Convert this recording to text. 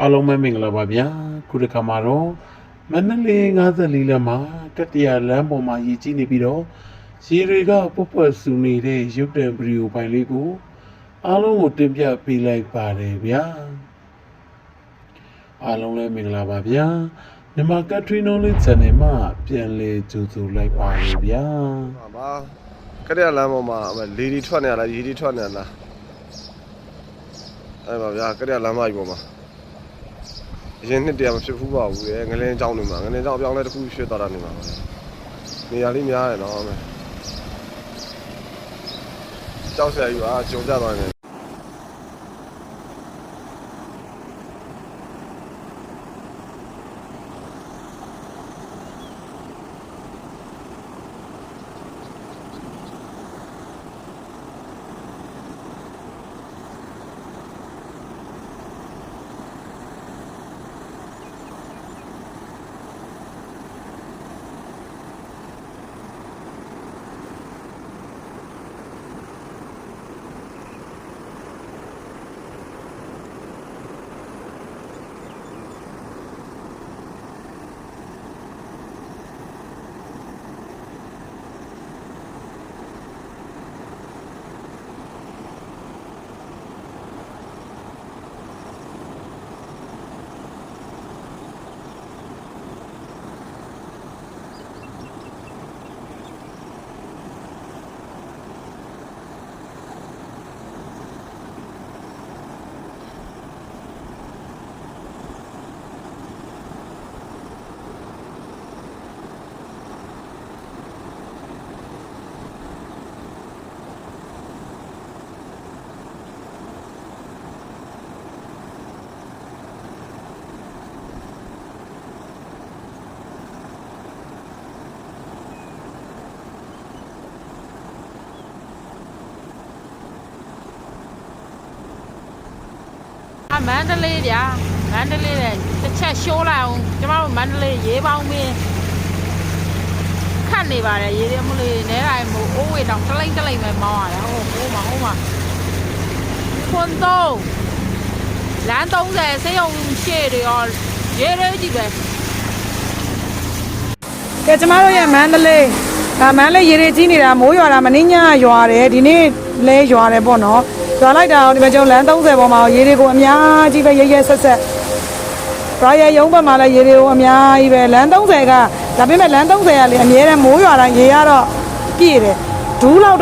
အားလုံးပဲမင်္ဂလာပါဗျာခုတစ်ခါမှာတော့မန္တလေး54လမ်းမှာတတိယလမ်းပေါ်မှာရည်ကြည်နေပြီးတော့ရေတွေကပုတ်ပွက်ဆူနေတဲ့ရုပ်တံဗီဒီယိုဖိုင်လေးကိုအားလုံးကိုတင်ပြပေးလိုက်ပါတယ်ဗျာအားလုံးလည်းမင်္ဂလာပါဗျာမြန်မာကထရီနိုလေး channel မှာပြန်လည်ကြိုဆိုလိုက်ပါတယ်ဗျာဟာပါကရက်လမ်းပေါ်မှာလေဒီထွက်နေရလားရေဒီထွက်နေရလားအဲ့ပါဗျာကရက်လမ်းမကြီးပေါ်မှာ အရင်နှစ်တည်းမဖြစ်ဘူးပါဘူးလေငလင်းကြောင်းနေမှာငလင်းကြောင်းပြောင်းလဲတစ်ခုရွှေ့သွားတာနေမှာပါနေရာလေးများတယ်နော်ကြောက်စရာကြီးပါကြုံကြသွားတယ် မန္တလေးဗျာမန္တလေးတဲ့တစ်ချက်ရှိုးလိုက်အောင်ကျမတို့မန္တလေးရေးပေါင်းမင်းခတ်နေပါတယ်ရေးတယ်မလို့နဲတိုင်းမို့အိုးဝေတောင်တလိမ့်တလိမ့်ပဲမောင်းရတယ်ဟုတ်ဟိုးမှာဟိုးမှာခွန်သုံးလမ်း30စေယုံရှေ့တွေရောရေးရဲကြည့်ပဲကဲကျမတို့ရဲ့မန္တလေးဒါမန္တလေးရေတွေကြီးနေတာမိုးရွာတာမင်းညရွာတယ်ဒီနေ့လဲရွာတယ်ပေါ့နော် ရွာလိုက်တာဒီမှာကျုံလမ်း30ပေါ်မှာရေတွေကိုအများကြီးပဲရရဲဆက်ဆက်ရွာရဲ့ရုံးဘက်မှာလည်းရေတွေကိုအများကြီးပဲလမ်း30ကဒါပေမဲ့လမ်း30ကလေအများနဲ့မိုးရွာတိုင်းရေရတော့ပြည့်တယ်ဒူးလောက်တော့